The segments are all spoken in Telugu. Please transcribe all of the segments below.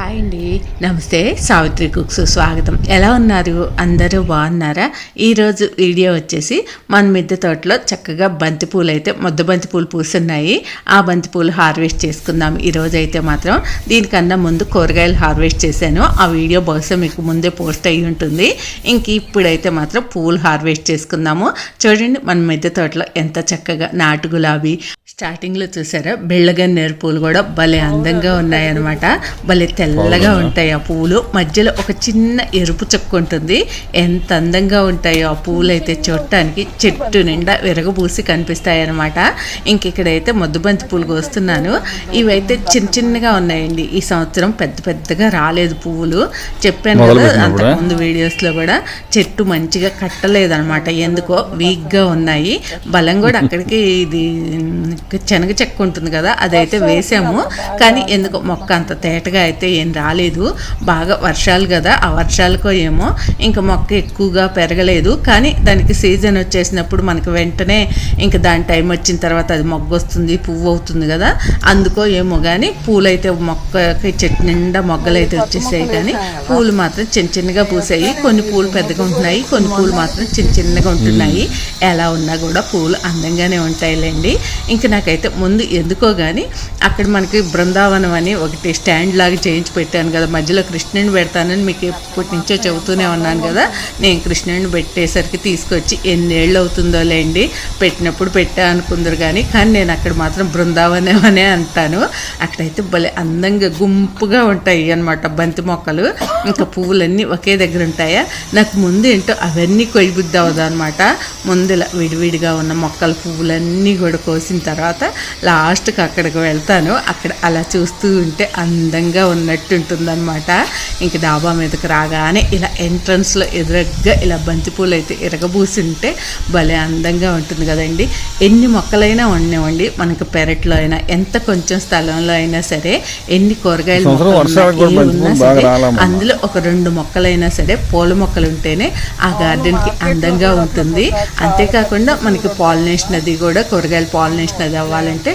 హాయ్ అండి. నమస్తే సావిత్రి కుక్స్ స్వాగతం. ఎలా ఉన్నారు? అందరూ బాగున్నారా? ఈరోజు వీడియో వచ్చేసి మన మిద్దె తోటలో చక్కగా బంతిపూలు అయితే ముద్ద బంతిపూలు పూస్తున్నాయి ఆ బంతిపూలు హార్వెస్ట్ చేసుకుందాం. ఈరోజు అయితే మాత్రం దీనికన్నా ముందు కూరగాయలు హార్వెస్ట్ చేశాను. ఆ వీడియో బహుశా మీకు ముందే పోస్ట్ అయ్యి ఉంటుంది. ఇంక ఇప్పుడైతే మాత్రం పూలు హార్వెస్ట్ చేసుకుందాము. చూడండి మన మిద్దె తోటలో ఎంత చక్కగా నాటు గులాబీ స్టార్టింగ్లో చూసారా? బెళ్ళగన్నేరు పూలు కూడా భలే అందంగా ఉన్నాయన్నమాట. భలే తెల్లగా ఉంటాయి ఆ పూలు. మధ్యలో ఒక చిన్న ఎరుపు చుక్క ఉంటుంది. ఎంత అందంగా ఉంటాయో ఆ పూలు అయితే చూడటానికి చెట్టు నిండా విరగబూసి కనిపిస్తాయి అనమాట ఇంక ఇక్కడైతే మొద్దుబంతి పూలు కోస్తున్నాను. ఇవైతే చిన్న చిన్నగా ఉన్నాయండి. ఈ సంవత్సరం పెద్ద పెద్దగా రాలేదు పువ్వులు చెప్పాను కదా అంతకుముందు వీడియోస్లో కూడా చెట్టు మంచిగా కట్టలేదన్నమాట. ఎందుకో వీక్గా ఉన్నాయి. బలం కూడా అక్కడికి ఇది శనగ చెక్క ఉంటుంది కదా అదైతే వేసాము. కానీ ఎందుకో మొక్క అంత తేటగా అయితే ఏం రాలేదు. బాగా వర్షాలు కదా ఆ వర్షాలకో ఏమో ఇంకా మొక్క ఎక్కువగా పెరగలేదు. కానీ దానికి సీజన్ వచ్చేసినప్పుడు మనకి వెంటనే ఇంకా దాని టైం వచ్చిన తర్వాత అది మొగ్గ వస్తుంది పువ్వు అవుతుంది కదా. అందుకో ఏమో కానీ పూలైతే మొక్కకి చెట్టు నిండా మొగ్గలు అయితే వచ్చేసాయి కానీ పూలు మాత్రం చిన్న చిన్నగా పూసాయి. కొన్ని పూలు పెద్దగా ఉంటున్నాయి కొన్ని పూలు మాత్రం చిన్న చిన్నగా ఉంటున్నాయి. ఎలా ఉన్నా కూడా పూలు అందంగానే ఉంటాయిలేండి. ఇంకా నాకైతే ముందు ఎందుకో కానీ అక్కడ మనకి బృందావనం అని ఒకటి స్టాండ్ లాగా చేయించి పెట్టాను కదా. మధ్యలో కృష్ణుని పెడతానని మీకు ఎప్పటి నుంచో చెబుతూనే ఉన్నాను కదా. నేను కృష్ణుని పెట్టేసరికి తీసుకొచ్చి ఎన్నేళ్ళు అవుతుందో లేండి. పెట్టినప్పుడు పెట్టా అనుకుందరు కానీ కానీ నేను అక్కడ మాత్రం బృందావనం అనే అంటాను. అక్కడైతే భలే అందంగా గుంపుగా ఉంటాయి అనమాట బంతి మొక్కలు. ఇంకా పువ్వులన్నీ ఒకే దగ్గర ఉంటాయా? నాకు ముందు ఏంటో అవన్నీ కొయ్యబుద్ది అవ్వదు అనమాట ముందు ఇలా విడివిడిగా ఉన్న మొక్కల పువ్వులన్నీ కూడా కోసిన తర్వాత లాస్ట్కి అక్కడికి వెళ్తాను. అక్కడ అలా చూస్తూ ఉంటే అందంగా ఉన్నట్టు ఉంటుందన్నమాట ఇంక డాబా మీదకి రాగానే ఇలా ఎంట్రన్స్లో ఎదురగ్గా ఇలా బంతిపూలు అయితే ఇరగబూసి ఉంటే భలే అందంగా ఉంటుంది కదండి. ఎన్ని మొక్కలైనా ఉండేవండి మనకి పెరట్లో అయినా ఎంత కొంచెం స్థలంలో అయినా సరే ఎన్ని కూరగాయలు ఉన్నా సరే అందులో ఒక రెండు మొక్కలైనా సరే పూల మొక్కలు ఉంటేనే ఆ గార్డెన్కి అందంగా ఉంటుంది. అంతేకాకుండా మనకి పాలినేషన్ అది కూడా కూరగాయల పాలినేషన్ అది అవ్వాలంటే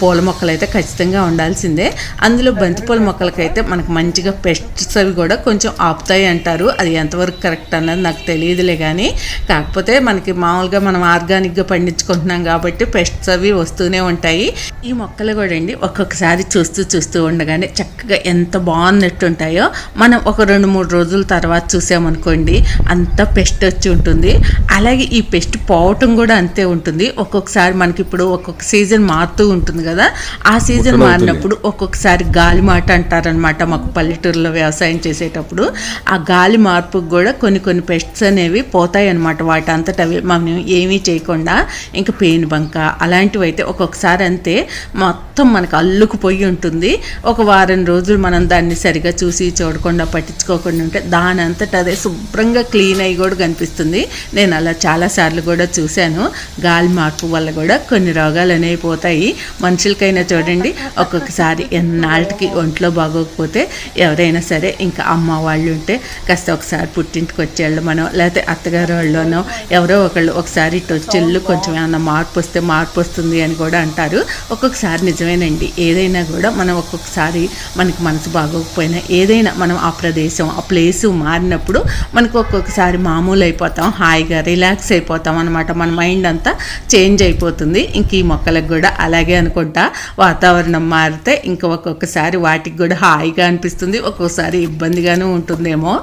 పూల మొక్కలు అయితే ఖచ్చితంగా ఉండాల్సిందే. అందులో బంతిపూల మొక్కలకైతే మనకు మంచిగా పెస్ట్స్ అవి కూడా కొంచెం ఆపుతాయి అంటారు. అది ఎంతవరకు కరెక్ట్ అన్నది నాకు తెలియదులే కానీ కాకపోతే మనకి మామూలుగా మనం ఆర్గానిక్గా పండించుకుంటున్నాం కాబట్టి పెస్ట్స్ అవి వస్తూనే ఉంటాయి. ఈ మొక్కలు కూడా అండి ఒక్కొక్కసారి చూస్తూ చూస్తూ ఉండగానే చక్కగా ఎంత బాగున్నట్టు ఉంటాయో మనం ఒక రెండు మూడు రోజుల తర్వాత చూసామనుకోండి అంత పెస్ట్ వచ్చి ఉంటుంది. అలాగే ఈ పెస్ట్ పోవటం కూడా అంతే ఉంటుంది. ఒక్కొక్కసారి మనకి ఇప్పుడు ఒక్కొక్క సీజన్ మారుతూ ఉంటుంది కదా ఆ సీజన్ మారినప్పుడు ఒక్కొక్కసారి గాలి మాట అంటారనమాట మాకు పల్లెటూరులో వ్యవసాయం చేసేటప్పుడు. ఆ గాలి మార్పుకు కూడా కొన్ని కొన్ని పెస్ట్స్ అనేవి పోతాయి అనమాట వాటి అంతటా అవి మనం ఏమీ చేయకుండా. ఇంకా పేను బంక అలాంటివి అయితే ఒక్కొక్కసారి అంతే మొత్తం మనకు అల్లుకుపోయి ఉంటుంది. ఒక వారం రోజులు మనం దాన్ని సరిగా చూసి చూడకుండా పట్టించుకోకుండా ఉంటే దాని అంతటా అదే శుభ్రంగా క్లీన్ అయ్యి కూడా కనిపిస్తుంది. నేను అలా చాలాసార్లు కూడా చూశాను. గాలి మార్పు వల్ల కూడా కొన్ని రోగాలు అనేవి పోతాయి. మనుషులకైనా చూడండి ఒక్కొక్కసారి ఎన్నాళ్ళకి ఒంట్లో బాగోకపోతే ఎవరైనా సరే ఇంకా అమ్మ వాళ్ళు ఉంటే కాస్త ఒకసారి పుట్టింటికి వచ్చేళ్ళు మనం లేకపోతే అత్తగారు వాళ్ళనో ఎవరో ఒకళ్ళు ఒకసారి ఇటు వచ్చేళ్ళు కొంచెం ఏమన్నా మార్పు వస్తే మార్పు వస్తుంది అని కూడా అంటారు. ఒక్కొక్కసారి నిజమేనండి. ఏదైనా కూడా మనం ఒక్కొక్కసారి మనకి మనసు బాగోకపోయినా ఏదైనా మనం ఆ ప్రదేశం ఆ ప్లేసు మారినప్పుడు మనకు ఒక్కొక్కసారి మామూలు అయిపోతాం హాయిగా రిలాక్స్ అయిపోతాం అనమాట మన మైండ్ అంతా చేంజ్ అయిపోతుంది. ఇంక ఈ మొక్కలకు కూడా అలాగే అనుకుంటా వాతావరణం మారితే ఇంకా ఒక్కొక్కసారి వాటికి కూడా హాయిగా అనిపిస్తుంది ఒక్కొక్కసారి ఇబ్బందిగాను ఉంటుందేమో.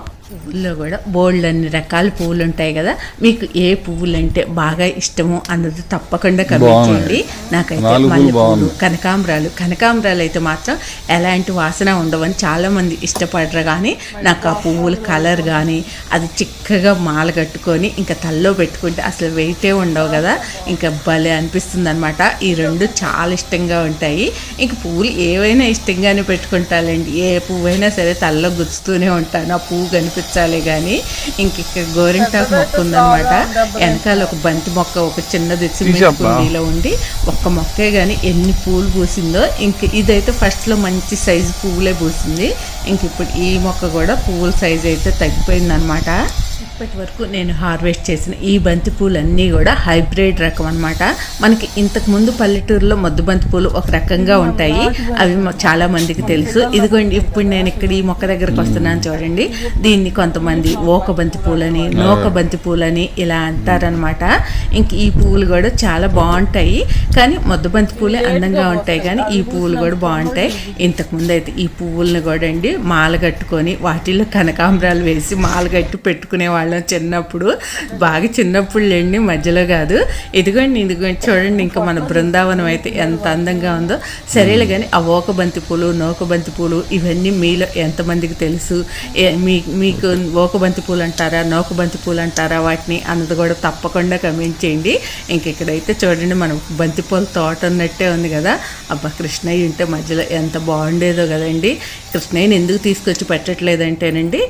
పువ్వుల్లో కూడా బోల్డ్ అన్ని రకాల పువ్వులు ఉంటాయి కదా. మీకు ఏ పువ్వులు అంటే బాగా ఇష్టమో అన్నది తప్పకుండా కమెంట్ చేయండి. నాకైతే నాలుగు మల్లె పువ్వులు పువ్వులు కనకాంబరాలు కనకాంబరాలు అయితే మాత్రం ఎలాంటి వాసన ఉండవని చాలామంది ఇష్టపడరు. కానీ నాకు ఆ పువ్వుల కలర్ కానీ అది చిక్కగా మాల కట్టుకొని ఇంకా తల్లో పెట్టుకుంటే అసలు వెయిటే ఉండవు కదా. ఇంకా భలే అనిపిస్తుంది అనమాట ఈ రెండు చాలా ఇష్టంగా ఉంటాయి. ఇంక పువ్వులు ఏవైనా ఇష్టంగానే పెట్టుకుంటానండి ఏ పువ్వైనా సరే తల్లో గుచ్చుతూనే ఉంటాను. ఆ పువ్వు కనిపించాలి కానీ ఇంక ఇక్కడ గోరింటాకు మొక్క ఉందన్నమాట వెనకాల ఒక బంతి మొక్క ఒక చిన్నది సిమెంట్. కుండీలో ఉండి ఒక్క మొక్కే కానీ ఎన్ని పూలు పూసిందో ఇంక ఇదైతే ఫస్ట్లో మంచి సైజు పువ్వులే పూసింది. ఇంక ఇప్పుడు ఈ మొక్క కూడా పువ్వుల సైజు అయితే తగ్గిపోయింది అనమాట ఇప్పటి వరకు నేను హార్వెస్ట్ చేసిన ఈ బంతి పూలన్నీ కూడా హైబ్రిడ్ రకం అనమాట మనకి ఇంతకు ముందు పల్లెటూరులో మొద్దు బంతి పూలు ఒక రకంగా ఉంటాయి. అవి చాలా మందికి తెలుసు. ఇదిగోండి ఇప్పుడు నేను ఇక్కడ ఈ మొక్క దగ్గరకు వస్తున్నాను చూడండి. దీన్ని కొంతమంది ఓక బంతి పూలని నోక బంతి పూలని ఇలా అంటారనమాట ఇంక ఈ పువ్వులు కూడా చాలా బాగుంటాయి. కానీ మొద్దు బంతి పూలే అందంగా ఉంటాయి. కానీ ఈ పువ్వులు కూడా బాగుంటాయి. ఇంతకు ముందు అయితే ఈ పువ్వులను కూడా అండి మాల కట్టుకొని వాటిల్లో కనకాంబరాలు వేసి మాల కట్టి పెట్టుకునే వాళ్ళ చిన్నప్పుడు. బాగా చిన్నప్పుడు లేండి మధ్యలో కాదు. ఇదిగోండి ఇదిగోండి. చూడండి ఇంకా మన బృందావనం అయితే ఎంత అందంగా ఉందో. సరేలే కానీ ఆ ఓక బంతి పూలు నోక బంతి పూలు ఇవన్నీ మీలో ఎంతమందికి తెలుసు? మీ మీకు ఓక బంతి పూలు అంటారా నోక బంతి పూలు అంటారా? వాటిని అన్నది కూడా తప్పకుండా కమెంట్ చేయండి. ఇంక ఇక్కడైతే చూడండి మనం బంతిపూల తోట ఉన్నట్టే ఉంది కదా. అబ్బా కృష్ణయ్య ఉంటే మధ్యలో ఎంత బాగుండేదో కదండి. కృష్ణయ్యని ఎందుకు తీసుకొచ్చి పెట్టట్లేదంటేనండి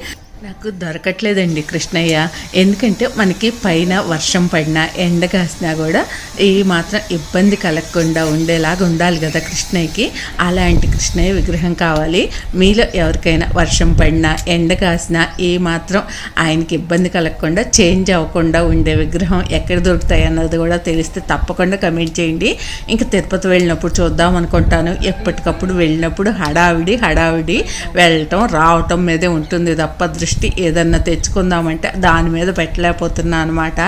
నాకు దొరకట్లేదండి కృష్ణయ్య. ఎందుకంటే మనకి పైన వర్షం పడినా ఎండ కాసినా కూడా ఏ మాత్రం ఇబ్బంది కలగకుండా ఉండేలాగా ఉండాలి కదా కృష్ణయ్యకి. అలాంటి కృష్ణయ్య విగ్రహం కావాలి. మీలో ఎవరికైనా వర్షం పడినా ఎండ కాసినా ఏ మాత్రం ఆయనకి ఇబ్బంది కలగకుండా చేంజ్ అవ్వకుండా ఉండే విగ్రహం ఎక్కడ దొరుకుతాయి అన్నది కూడా తెలిస్తే తప్పకుండా కమెంట్ చేయండి. ఇంకా తిరుపతి వెళ్ళినప్పుడు చూద్దాం అనుకుంటాను. ఎప్పటికప్పుడు వెళ్ళినప్పుడు హడావిడి హడావిడి వెళ్ళటం రావటం మీదే ఉంటుంది తప్ప దృష్టి ఏదన్నా తెచ్చుకుందామంటే దాని మీద పెట్టలేకపోతున్నా అనమాట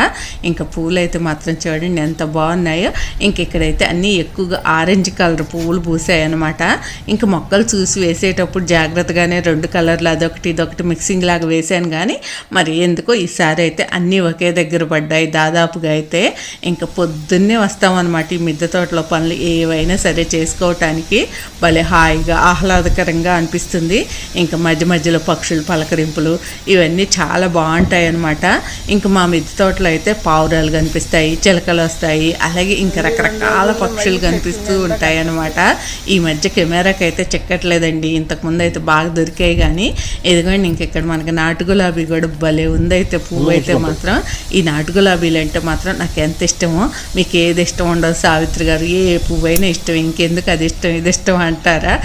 ఇంకా పూలు అయితే మాత్రం చూడండి ఎంత బాగున్నాయో. ఇంక ఇక్కడైతే అన్నీ ఎక్కువగా ఆరెంజ్ కలర్ పువ్వులు పూసాయి అనమాట ఇంకా మొక్కలు చూసి వేసేటప్పుడు జాగ్రత్తగానే రెండు కలర్లు అదొకటి ఇదొకటి మిక్సింగ్ లాగా వేసాను కానీ మరి ఎందుకో ఈసారి అయితే అన్నీ ఒకే దగ్గర పడ్డాయి దాదాపుగా అయితే. ఇంకా పొద్దున్నే వస్తామన్నమాట ఈ మిద్దె తోటలో పనులు ఏవైనా సరే చేసుకోవటానికి. భలే హాయిగా ఆహ్లాదకరంగా అనిపిస్తుంది. ఇంకా మధ్య మధ్యలో పక్షులు పలకరింపులు ఇవన్నీ చాలా బాగుంటాయి అన్నమాట. ఇంకా మా మిద్దె తోటలో అయితే పావురాలు కనిపిస్తాయి చిలకలు వస్తాయి అలాగే ఇంకా రకరకాల పక్షులు కనిపిస్తూ ఉంటాయి అన్నమాట. ఈ మధ్య కెమెరాకి అయితే చెక్కట్లేదండి. ఇంతకుముందు అయితే బాగా దొరికాయి కానీ ఇదిగోండి ఇంక ఇక్కడ మనకి నాటు గులాబీ కూడా భలే ఉంది అయితే పువ్వు అయితే మాత్రం. ఈ నాటు గులాబీలు అంటే మాత్రం నాకు ఎంత ఇష్టమో మీకు ఏది ఇష్టం ఉండదు సావిత్రి గారు. ఏ పువ్వు అయినా ఇష్టం ఇంకెందుకు అది ఇష్టం ఇది ఇష్టం అంటారా?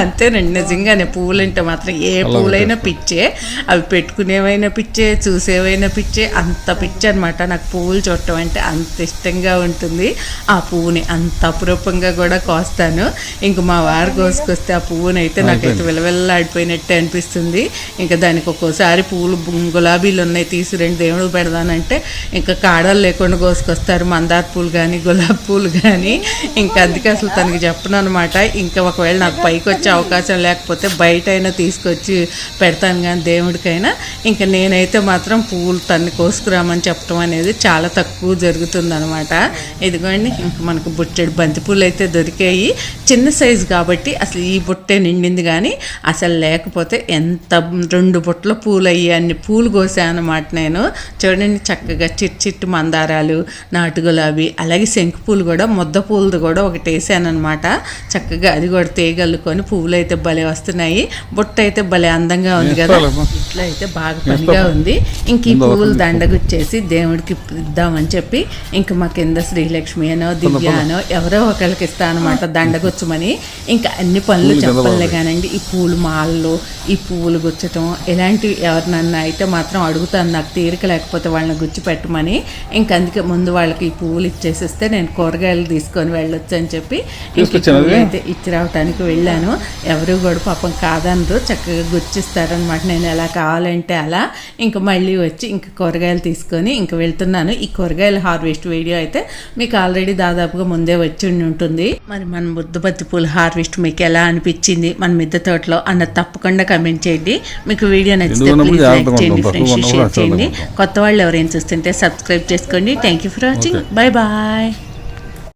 అంతేనండి నిజంగానే పువ్వులు అంటే మాత్రం ఏ పువ్వులైనా పిచ్చే. అవి పెట్టుకునేవైనా పిచ్చే చూసేవైనా పిచ్చే అంత పిచ్చి అనమాట నాకు పువ్వులు చూడటం అంటే అంత ఇష్టంగా ఉంటుంది. ఆ పువ్వుని అంత అపురూపంగా కూడా కోస్తాను. ఇంక మా వారు కోసుకొస్తే ఆ పువ్వుని అయితే నాకైతే విలవిల్లాడిపోయినట్టే అనిపిస్తుంది. ఇంకా దానికి ఒక్కోసారి పువ్వులు గులాబీలు ఉన్నాయి తీసి రెండు దేవుడు పెడదానంటే ఇంకా కాడలు లేకుండా కోసుకొస్తారు. మందార పూలు కానీ గులాబీ పూలు కానీ ఇంకా అందుకే అసలు తనకి చెప్పను అనమాట ఇంకా ఒకవేళ నాకు పైకి వచ్చే అవకాశం లేకపోతే బయట అయినా తీసుకొచ్చి పెడతాను కానీ దేవుడికైనా ఇంకా నేనైతే మాత్రం పువ్వులు తన్ని కోసుకురామని చెప్పడం అనేది చాలా తక్కువ జరుగుతుంది అనమాట ఇదిగోండి ఇంకా మనకు బుట్టెడు బంతి పూలు అయితే దొరికాయి. చిన్న సైజు కాబట్టి అసలు ఈ బుట్టే నిండింది కానీ అసలు లేకపోతే ఎంత రెండు బుట్టల పూలు అయ్యి అన్ని పూలు కోసాను అనమాట నేను. చూడండి చక్కగా చిట్టు చిట్టు మందారాలు నాటు గులాబీ అలాగే శంకు పూలు కూడా ముద్ద పూలది కూడా ఒకటి వేసాను చక్కగా అది కూడా తీగల్లుకొని పువ్వులు అయితే భలే వస్తున్నాయి. బుట్ట అయితే భలే అందంగా ఉంది కదా. ఇట్లా అయితే బాగా పనిగా ఉంది. ఇంక ఈ పువ్వులు దండగుచ్చేసి దేవుడికి ఇద్దామని చెప్పి ఇంక మా కింద శ్రీలక్ష్మి అనో దివ్య అనో ఎవరో ఒకరికి ఇస్తా అనమాట దండగుచ్చమని. ఇంకా అన్ని పనులు చెప్పలే కానండి. ఈ పూలు మాలలు ఈ పువ్వులు గుచ్చటం ఇలాంటివి ఎవరినన్నా అయితే మాత్రం అడుగుతాను. నాకు తీరిక లేకపోతే వాళ్ళని గుచ్చి పెట్టమని. ఇంక అందుకే ముందు వాళ్ళకి ఈ పువ్వులు ఇచ్చేసిస్తే నేను కూరగాయలు తీసుకొని వెళ్ళొచ్చు అని చెప్పి? అయితే ఇచ్చి రావటానికి వెళ్ళాను. ఎవరు కూడా పాపం కాదనరు. చక్కగా గుచ్చిస్తారనమాట నేను ఎలా కావాలంటే అలా ఇంక మళ్ళీ వచ్చి ఇంక కూరగాయలు తీసుకొని ఇంక వెళ్తున్నాను. ఈ కూరగాయల హార్వెస్ట్ వీడియో అయితే మీకు ఆల్రెడీ దాదాపుగా ముందే వచ్చి ఉంటుంది. మరి మన ముద్దబత్తి పూల హార్వెస్ట్ మీకు ఎలా అనిపించింది? మన మిద్దె తోటలో అన్న తప్పకుండా కమెంట్ చేయండి. మీకు వీడియో నచ్చితే ప్లీజ్ లైక్ చేయండి. ఫ్రెండ్స్ షేర్ చేయండి. కొత్త వాళ్ళు ఎవరైనా చూస్తుంటే సబ్స్క్రైబ్ చేసుకోండి. Thank you for watching bye bye